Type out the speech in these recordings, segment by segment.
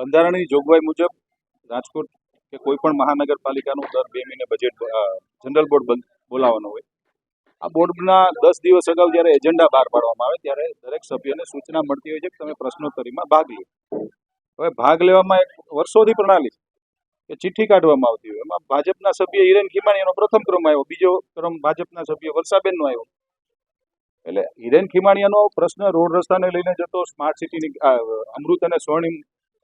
બંધારણની જોગવાઈ મુજબ રાજકોટ કે કોઈ પણ મહાનગરપાલિકાનું દર બે મહિને બજેટ જનરલ બોર્ડ બોલાવવાનો હોય. આ બોર્ડના દસ દિવસ અગાઉ જ્યારે એજન્ડા બહાર પાડવામાં આવે ત્યારે દરેક સભ્યને સૂચના મળતી હોય છે કે તમે પ્રશ્નોત્તરીમાં ભાગ લો. હવે ભાગ લેવામાં એક વર્ષોથી પ્રણાલી છે કે ચિઠ્ઠી કાઢવામાં આવતી હોય. એમાં ભાજપના સભ્ય હિરેન ખીમાણીનો પ્રથમ ક્રમ આવ્યો. બીજો ક્રમ ભાજપના સભ્ય વર્ષાબેનનો આવ્યો. એટલે હિરેન ખીમાણીયાનો પ્રશ્ન રોડ રસ્તાને લઈને જતો સ્માર્ટ સિટીની અમૃત અને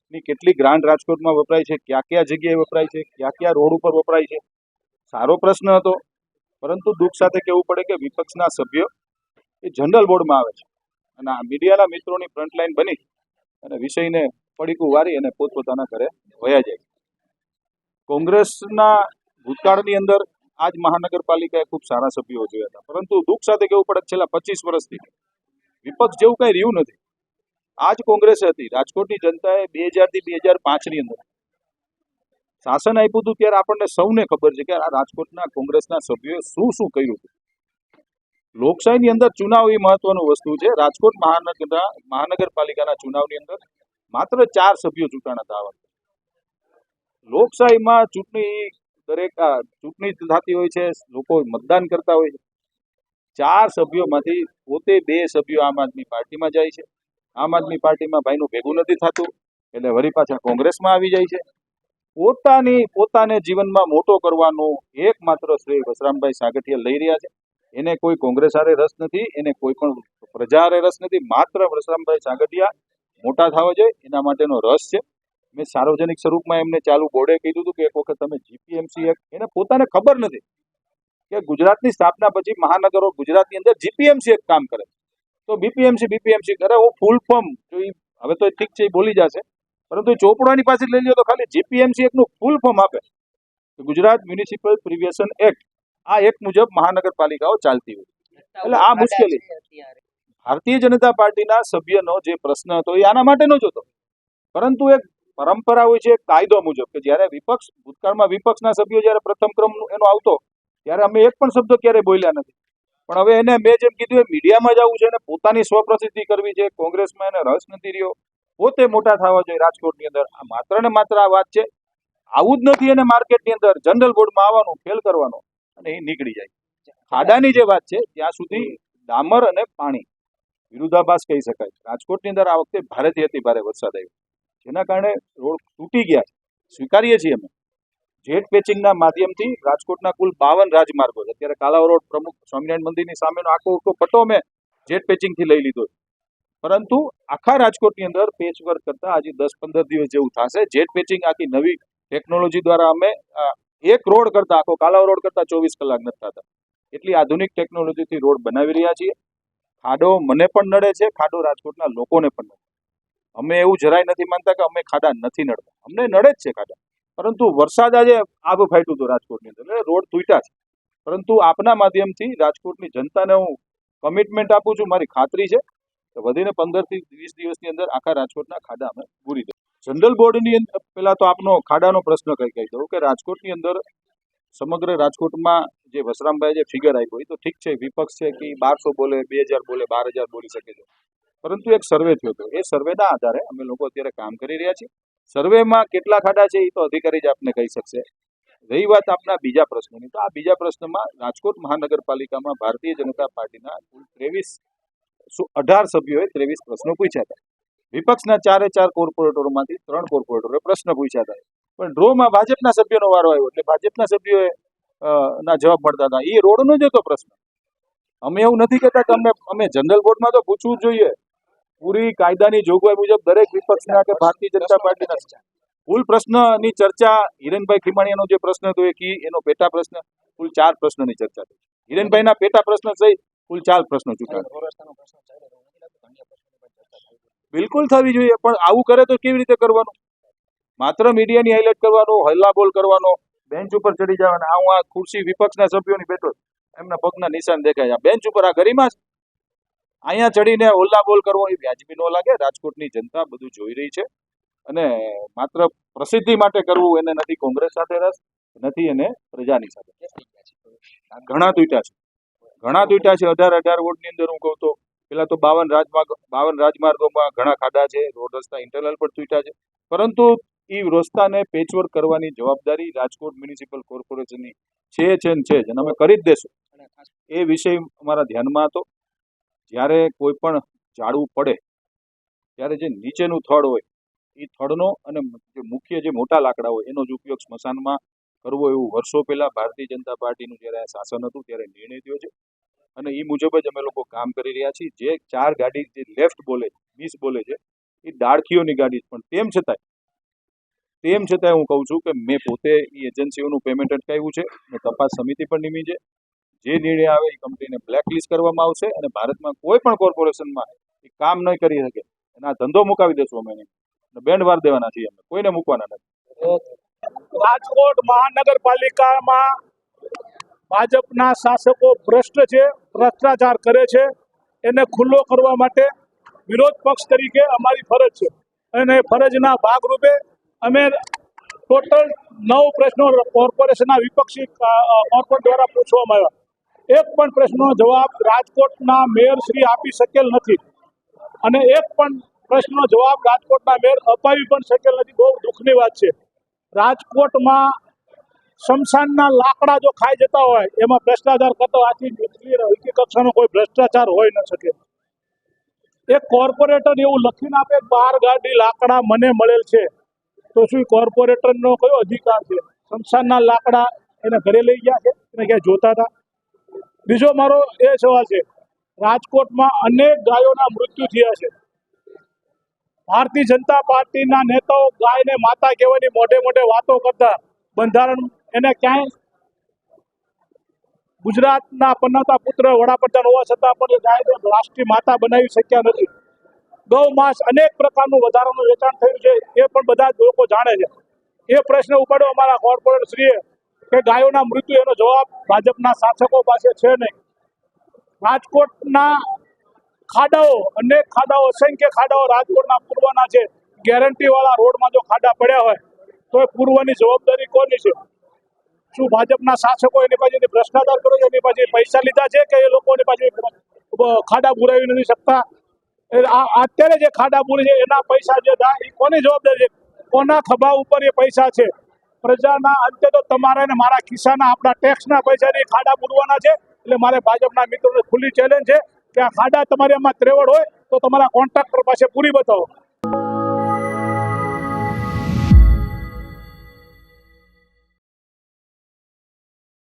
સ્વર્ણિમની કેટલી ગ્રાન્ટ રાજકોટમાં વપરાય છે, ક્યાં ક્યાં જગ્યાએ વપરાય છે, ક્યાં ક્યાં રોડ ઉપર વપરાય છે? સારો પ્રશ્ન હતો, પરંતુ દુઃખ સાથે કહેવું પડે કે વિપક્ષના સભ્યો એ જનરલ બોર્ડમાં આવે છે. અને આ મીડિયાના મિત્રોની ફ્રન્ટલાઈન બની અને વિષયને પડીકું વારી અને પોતપોતાના ઘરે વયા જાય. કોંગ્રેસના ભૂતકાળની અંદર આજ મહાનગરપાલિકાએ ખૂબ સારા સભ્યો જોયા હતા. પરંતુ દુઃખ સાથે કહેવું પડે છેલ્લા પચીસ વર્ષથી વિપક્ષ જેવું કઈ રહ્યું નથી. આજ કોંગ્રેસ હતી. રાજકોટની જનતાએ બે હજારથી બે હજાર પાંચની અંદર શાસન આપ્યું હતું ત્યારે આપણને સૌને ખબર છે કે આ રાજકોટના કોંગ્રેસના સભ્યોએ શું શું કર્યું હતું. લોકશાહીની અંદર ચુનાવ એ મહત્વનું વસ્તુ છે. રાજકોટ મહાનગરના મહાનગરપાલિકાના ચુનાવની અંદર માત્ર ચાર સભ્યો ચૂંટાણા હતા આ લોકશાહીમાં ચૂંટણી દરેક ચૂંટણી થતી હોય છે, લોકો મતદાન કરતા હોય છે. ચાર સભ્યોમાંથી પોતે બે સભ્યો આમ આદમી પાર્ટીમાં જાય છે. આમ આદમી પાર્ટીમાં ભાઈનું ભેગું નથી થતું, એટલે વળી પાછા કોંગ્રેસમાં આવી જાય છે. પોતાની, પોતાને જીવનમાં મોટો કરવાનો એકમાત્ર શ્રેય વસરામભાઈ સાગઠિયા લઈ રહ્યા છે. એને કોઈ કોંગ્રેસ હારે રસ નથી, એને કોઈ પણ પ્રજા રસ નથી, માત્ર વસરામભાઈ સાગઠિયા મોટા થવા જોઈએ, એના માટેનો રસ છે. મેં સાર્વજનિક સ્વરૂપમાં એમને ચાલુ બોર્ડે કીધું હતું કે એક વખત તમે જીપીએમસી એક એને પોતાને ખબર નથી કે ગુજરાતની સ્થાપના પછી મહાનગરો ગુજરાતની અંદર જીપીએમસી એક કામ કરે તો બીપીએમસી બીપીએમસી કરે હું ફૂલ ફોર્મ જો એ હવે તો ઠીક છે એ બોલી જશે. પરંતુ ચોપડાની પાસે લઈ લો તો ખાલી જીપીએમસી એકનું ફૂલ ફોર્મ આપે. ગુજરાત મ્યુનિસિપલ પ્રિવિએશન એક્ટ આ એક મુજબ મહાનગરપાલિકાઓ ચાલતી હોય. એટલે આ મુશ્કેલી. ભારતીય જનતા પાર્ટીના સભ્યનો જે પ્રશ્ન હતો એ આના માટેનો જ હતો પરંતુ એક પરંપરા હોય છે કાયદો મુજબ કે જ્યારે વિપક્ષ, ભૂતકાળમાં વિપક્ષના સભ્યો જ્યારે પ્રથમ ક્રમ એનો આવતો, ત્યારે અમે એક પણ શબ્દ ક્યારેય બોલ્યા નથી. પણ હવે એને મેં જેમ કીધું, એ મીડિયામાં જવું છે અને પોતાની સ્વપ્રસિદ્ધિ કરવી છે, કોંગ્રેસમાં એને રસ નથી રહ્યો. પોતે મોટા થવા જોઈએ રાજકોટની અંદર. આ માત્ર ને માત્ર આ વાત છે. આવું જ નથી એને માર્કેટની અંદર જનરલ બોર્ડમાં આવવાનું, ફેલ કરવાનો અને એ નીકળી જાય. ખાડાની જે વાત છે, ત્યાં સુધી ડામર અને પાણી વિરુદ્ધાભાસ કહી શકાય રાજકોટની અંદર આ વખતે ભારેથી અતિ ભારે વરસાદ આવ્યો. જેના કારણે રોડ તૂટી ગયા સ્વીકારીએ છીએ અમે. જેટ પેચિંગના માધ્યમથી રાજકોટના કુલ બાવન રાજમાર્ગો છે. અત્યારે કાલાવ રોડ પ્રમુખ સ્વામિનારાયણ મંદિરની સામેનો આખો આખો પટ્ટો મેં જેટ પેચિંગથી લઈ લીધો પરંતુ આખા રાજકોટની અંદર પેચ વર્ક કરતા આજે દસ પંદર દિવસ જેવું થશે. જેટ પેચિંગ આખી નવી ટેકનોલોજી દ્વારા અમે એક રોડ કરતા, આખો કાલાવ રોડ કરતા ચોવીસ કલાક નથી થતા એટલી આધુનિક ટેકનોલોજીથી રોડ બનાવી રહ્યા છીએ. ખાડો મને પણ નડે છે, ખાડો રાજકોટના લોકોને પણ નડે અમે એવું જરાય નથી માનતા કે અમે ખાડા નથી નડતા. અમને નડે જ છે ખાડા. પરંતુ વરસાદ આજે આબ ફાટ્યું હતું રાજકોટની અંદર. એટલે રોડ તૂટ્યા છે. પરંતુ આપના માધ્યમથી રાજકોટની જનતાને હું કમિટમેન્ટ આપું છું. મારી ખાતરી છે કે વધીને પંદરથી વીસ દિવસની અંદર આખા રાજકોટના ખાડા અમે પૂરી દઉં. જનરલ બોર્ડની અંદર પહેલાં તો આપનો ખાડાનો પ્રશ્ન કહી કહી દઉં કે રાજકોટની અંદર સમગ્ર રાજકોટમાં જે વસરામભાઈ જે ફિગર આપ્યો એ તો ઠીક છે. વિપક્ષ છે કે બારસો બોલે, બે હજાર બોલે, બાર હજાર બોલી શકે છે. પરંતુ એક સર્વે થયો હતો. એ સર્વેના આધારે અમે લોકો અત્યારે કામ કરી રહ્યા છીએ. સર્વેમાં કેટલા ખાડા છે એ તો અધિકારી જ આપને કહી શકશે. રહી વાત આપના બીજા પ્રશ્નની. તો આ બીજા પ્રશ્નમાં રાજકોટ મહાનગરપાલિકામાં ભારતીય જનતા પાર્ટીના કુલ ત્રેવીસ અઢાર સભ્યોએ ત્રેવીસ પ્રશ્નો પૂછ્યા હતા. વિપક્ષના ચારે ચાર કોર્પોરેટરોમાંથી ત્રણ કોર્પોરેટરોએ પ્રશ્ન પૂછ્યા હતા. પણ ડ્રોમાં ભાજપના સભ્યોનો વારો આવ્યો એટલે ભાજપના સભ્યોએ ના જવાબ મળતા હતા. એ રોડનો જ હતો પ્રશ્ન. અમે એવું નથી કહેતા કે અમે અમે જનરલ બોર્ડમાં તો પૂછવું જોઈએ. પૂરી કાયદાની જોગવાઈ મુજબ દરેક વિપક્ષના કે ભારતીય જનતા પાર્ટીના કુલ પ્રશ્નની ચર્ચા હિરેનભાઈ ખીમાણીયાનો જે પ્રશ્ન હતો એ કી એનો પેટા પ્રશ્ન કુલ ચાર પ્રશ્નની ચર્ચા થઈ. હિરેનભાઈના પેટા પ્રશ્ન સહિત કુલ ચાર પ્રશ્નો ચૂંટાયા. બિલકુલ થવી જોઈએ પણ આવું કરે તો કેવી રીતે કરવાનું? માત્ર મીડિયાની હાઇલાઇટ કરવાનો હલ્લાબોલ કરવાનો બેન્ચ ઉપર ચડી જવાના આ હું આ ખુરશી વિપક્ષના સભ્યોની બેઠો છું. એમના પગના નિશાન દેખાય આ બેન્ચ ઉપર આ ગરિમા છે અહીંયા ચડીને હોલ્લાબોલ કરવો એ વ્યાજબી ન લાગે. રાજકોટની જનતા બધું જોઈ રહી છે. અને માત્ર પ્રસિદ્ધિ માટે કરવું એને નથી કોંગ્રેસ સાથે રસ, નથી એને પ્રજાની સાથે ઘણા તૂટ્યા છે. ઘણા તૂટ્યા છે. અઢાર અઢાર વોટની અંદર હું કહું તો પેલા તો બાવન રાજમાર્ગ, બાવન રાજમાર્ગોમાં ઘણા ખાડા છે. રોડ રસ્તા ઇન્ટરનલ પર તૂટ્યા છે. પરંતુ એ રસ્તાને પેચવર્ક કરવાની જવાબદારી રાજકોટ મ્યુનિસિપલ કોર્પોરેશનની છે છે ને છે અને અમે કરી જ દેશું. એ વિષય અમારા ધ્યાનમાં હતો. જ્યારે કોઈ પણ ઝાડવું પડે, ત્યારે જે નીચેનું થડ હોય, એ થડનો અને જે મુખ્ય જે મોટા લાકડા હોય, એનો જ ઉપયોગ સ્મશાનમાં કરવો એવું વર્ષો પહેલા ભારતીય જનતા પાર્ટીનું જ્યારે આ શાસન હતું, ત્યારે નિર્ણય થયો છે. અને એ મુજબ જ અમે લોકો કામ કરી રહ્યા છીએ. જે ચાર ગાડી જે લેફ્ટ બોલે મિસ બોલે છે, એ ડાળખીઓની ગાડી પણ તેમ છતાંય તેમ છતાંય હું કહું છું કે મેં પોતે એ એજન્સીઓનું પેમેન્ટ અટકાવ્યું છે. અને તપાસ સમિતિ પણ નીમી છે. જે નિર્ણય આવે એ કંપનીને બ્લેકલિસ્ટ કરવામાં આવશે અને ભારતમાં કોઈ પણ કોર્પોરેશનમાં એ કામ નહીં કરી શકે. અને આ ધંધો મુકાવી દેશું અમે એને. બેન્ડ વાર દેવાના છીએ અમે. કોઈને મૂકવાના નથી. રાજકોટ મહાનગરપાલિકામાં ભાજપના શાસકો ભ્રષ્ટ છે, ભ્રષ્ટાચાર કરે છે. એને ખુલ્લો કરવા માટે વિરોધ પક્ષ તરીકે અમારી ફરજ છે. અને ફરજના ભાગરૂપે અમે ટોટલ નવ પ્રશ્નો કોર્પોરેશનના વિપક્ષી કોર્પોરેટ દ્વારા પૂછવામાં આવ્યા. એક પણ પ્રશ્નનો જવાબ રાજકોટના મેયર શ્રી આપી શકેલ નથી. અને એક પણ પ્રશ્નનો જવાબ રાજકોટના મેયર અપાવી પણ શકેલ નથી. બહુ દુઃખની વાત છે. રાજકોટમાં શમશાનના લાકડા જો ખાઈ જતા હોય, એમાં ભ્રષ્ટાચાર કરતો આથી નીચલી કક્ષાનો કોઈ ભ્રષ્ટાચાર હોઈ ન શકે. એક કોર્પોરેટર એવું લખીને આપે, બાર ગાડી લાકડા મને મળેલ છે. તો શું કોર્પોરેટરનો કયો અધિકાર છે? શમશાનના લાકડા એને ઘરે લઈ ગયા છે? એને ક્યાંય જોતા હતા? બીજો મારો એ સવાલ છે, રાજકોટમાં અનેક ગાયોના મૃત્યુ થયા છે. ભારતીય જનતા પાર્ટીના નેતાઓ ગાયને માતા કહેવાની મોઢે મોઢે વાતો કરતા બંધારણ એને ક્યાંય ગુજરાતના પન્નાતા પુત્ર વડાપ્રધાન હોવા છતાં પણ ગાયને રાષ્ટ્રીય માતા બનાવી શક્યા નથી. ગૌ માંસ અનેક પ્રકારનું વધારાનું વેચાણ થયું છે, એ પણ બધા લોકો જાણે છે. એ પ્રશ્ન ઉપાડ્યો અમારા કોર્પોરેટર શ્રીએ કે ગાયોના મૃત્યુ એનો જવાબ ભાજપના શાસકો પાસે છે નહીં. રાજકોટના ખાડાઓ, અનેક ખાડાઓ, અસંખ્ય ખાડાઓ રાજકોટના પૂર્વના છે. ગેરંટીવાળા રોડમાં જો ખાડા પડ્યા હોય, તો એ પૂર્વની જવાબદારી કોની છે? શું ભાજપના શાસકો એની પાસેથી ભ્રષ્ટાચાર કર્યો છે? એની પાસે પૈસા લીધા છે કે એ લોકોની પાસે ખાડા પુરાવી નથી શકતા? અત્યારે જે ખાડા પૂરી છે, એના પૈસા જે થાય એ કોની જવાબદારી છે? કોના ખભા ઉપર એ પૈસા છે? પ્રજાના અંતે તો તમારા ને મારા ખિસ્સાના આપણા ટેક્સના પૈસાની ખાડા પૂરવાના છે. એટલે મારે ભાજપના મિત્રોને ખુલ્લી ચેલેન્જ છે કે આ ખાડા તમારી આમાં ત્રેવડ હોય તો તમારા કોન્ટ્રાક્ટર પાસે પૂરી બતાવો.